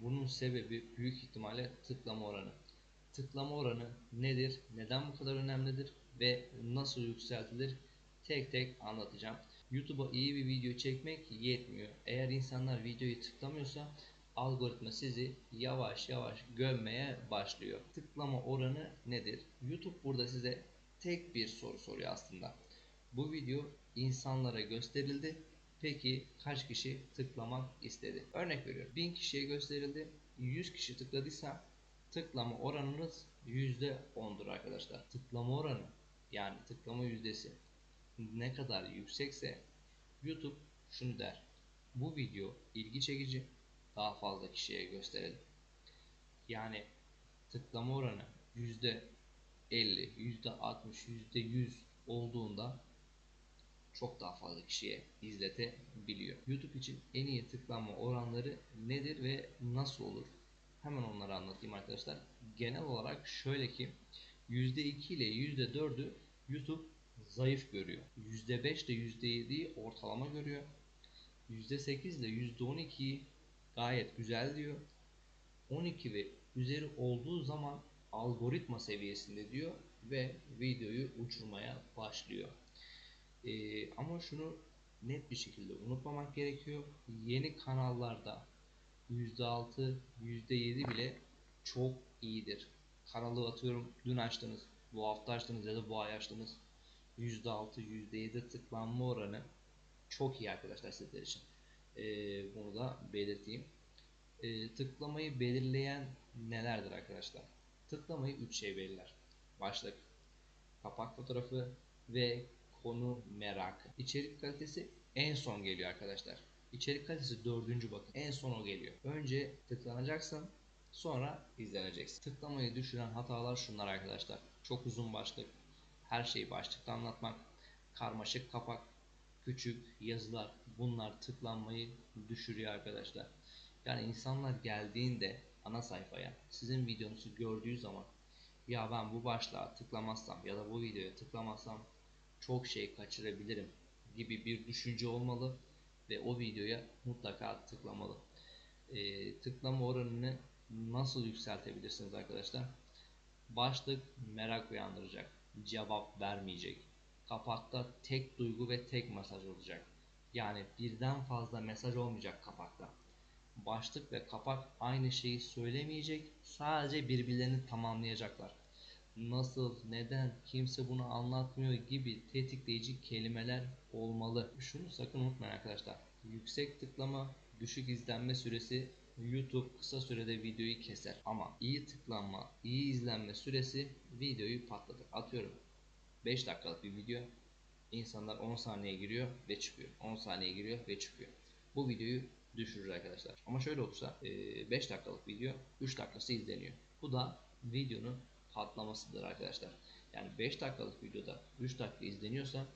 Bunun sebebi büyük ihtimalle tıklama oranı. Tıklama oranı nedir? Neden bu kadar önemlidir? Ve nasıl yükseltilir? Tek tek anlatacağım. YouTube'a iyi bir video çekmek yetmiyor. Eğer insanlar videoyu tıklamıyorsa algoritma sizi yavaş yavaş gömmeye başlıyor. Tıklama oranı nedir? YouTube burada size tek bir soru soruyor aslında. Bu video insanlara gösterildi. Peki kaç kişi tıklamak istedi? Örnek veriyorum. 1000 kişiye gösterildi. 100 kişi tıkladıysa tıklama oranınız %10'dur arkadaşlar. Tıklama oranı yani tıklama yüzdesi ne kadar yüksekse YouTube şunu der. Bu video ilgi çekici daha fazla kişiye gösterelim. Yani tıklama oranı %50, %60, %100 olduğunda çok daha fazla kişiye izletebiliyor. YouTube için en iyi tıklanma oranları nedir ve nasıl olur? Hemen onları anlatayım arkadaşlar. Genel olarak şöyle ki %2 ile %4'ü YouTube zayıf görüyor. %5 ile %7'yi ortalama görüyor. %8 ile %12'yi gayet güzel diyor. 12 ve üzeri olduğu zaman algoritma seviyesinde diyor ve videoyu uçurmaya başlıyor. Ee, ama şunu net bir şekilde unutmamak gerekiyor. Yeni kanallarda %6, %7 bile çok iyidir. Kanalı atıyorum dün açtınız, bu hafta açtınız ya da bu ay açtınız. %6, %7 tıklanma oranı çok iyi arkadaşlar sizler için. Ee, bunu da belirteyim. Ee, tıklamayı belirleyen nelerdir arkadaşlar? Tıklamayı 3 şey belirler. Başlık, kapak fotoğrafı ve konu merakı. İçerik kalitesi en son geliyor arkadaşlar. İçerik kalitesi dördüncü bakın. En son o geliyor. Önce tıklanacaksın. Sonra izleneceksin. Tıklamayı düşüren hatalar şunlar arkadaşlar. Çok uzun başlık. Her şeyi başlıkta anlatmak. Karmaşık kapak. Küçük yazılar. Bunlar tıklanmayı düşürüyor arkadaşlar. Yani insanlar geldiğinde ana sayfaya sizin videonuzu gördüğü zaman ya ben bu başlığa tıklamazsam ya da bu videoya tıklamazsam çok şey kaçırabilirim gibi bir düşünce olmalı ve o videoya mutlaka tıklamalı. Ee, tıklama oranını nasıl yükseltebilirsiniz arkadaşlar? Başlık merak uyandıracak, cevap vermeyecek. Kapakta tek duygu ve tek mesaj olacak. Yani birden fazla mesaj olmayacak kapakta. Başlık ve kapak aynı şeyi söylemeyecek, sadece birbirlerini tamamlayacaklar nasıl, neden, kimse bunu anlatmıyor gibi tetikleyici kelimeler olmalı. Şunu sakın unutmayın arkadaşlar. Yüksek tıklama, düşük izlenme süresi YouTube kısa sürede videoyu keser. Ama iyi tıklanma, iyi izlenme süresi videoyu patlatır. Atıyorum 5 dakikalık bir video insanlar 10 saniye giriyor ve çıkıyor. 10 saniye giriyor ve çıkıyor. Bu videoyu düşürür arkadaşlar. Ama şöyle olursa 5 dakikalık video 3 dakikası izleniyor. Bu da videonun patlamasıdır arkadaşlar. Yani 5 dakikalık videoda 3 dakika izleniyorsa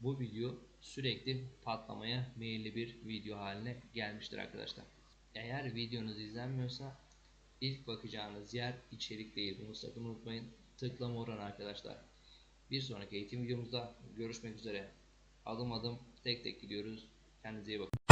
bu video sürekli patlamaya meyilli bir video haline gelmiştir arkadaşlar. Eğer videonuz izlenmiyorsa ilk bakacağınız yer içerik değil. Bunu sakın unutmayın. Tıklama oranı arkadaşlar. Bir sonraki eğitim videomuzda görüşmek üzere. Adım adım tek tek gidiyoruz. Kendinize iyi bakın.